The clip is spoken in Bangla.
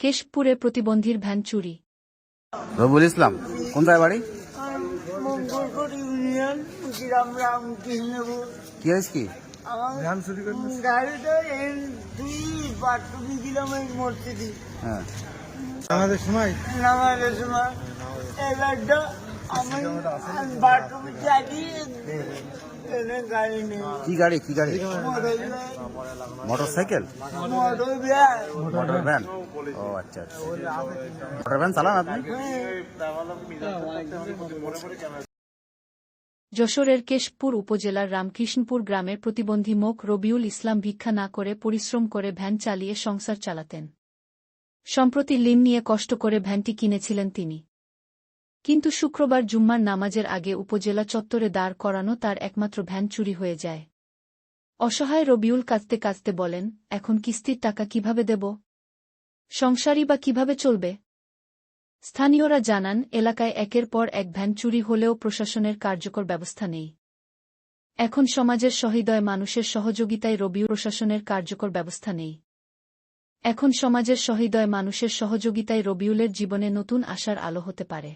কেশপুরে প্রতিবন্ধীর ভ্যান চুরি। রবুল ইসলাম কোন জায়গায় বাড়ি? কি হয়েছে কি? হ্যাঁ। আমাদের সময়? আমাদের সময়। এবারটা আচ্ছা আচ্ছা। যশোরের কেশপুর উপজেলার রামকৃষ্ণপুর গ্রামের প্রতিবন্ধী মোক রবিউল ইসলাম ভিক্ষা না করে পরিশ্রম করে ভ্যান চালিয়ে সংসার চালাতেন। সম্প্রতি লিন নিয়ে কষ্ট করে ভ্যানটি কিনেছিলেন তিনি। কিন্তু শুক্রবার জুম্মার নামাজের আগে উপজেলা চত্বরে দাঁড় করানো তার একমাত্র ভ্যান চুরি হয়ে যায়। অসহায় রবিউল কাঁদতে কাঁদতে বলেন, এখন কিস্তির টাকা কীভাবে দেব? সংসারই বা কীভাবে চলবে? স্থানীয়রা জানান, এলাকায় একের পর এক ভ্যান চুরি হলেও প্রশাসনের কার্যকর ব্যবস্থা নেই। এখন সমাজের সহৃদয় মানুষের সহযোগিতায় রবিউ প্রশাসনের কার্যকর ব্যবস্থা নেই। এখন সমাজের সহৃদয় মানুষের সহযোগিতায় রবিউলের জীবনে নতুন আশার আলো হতে পারে।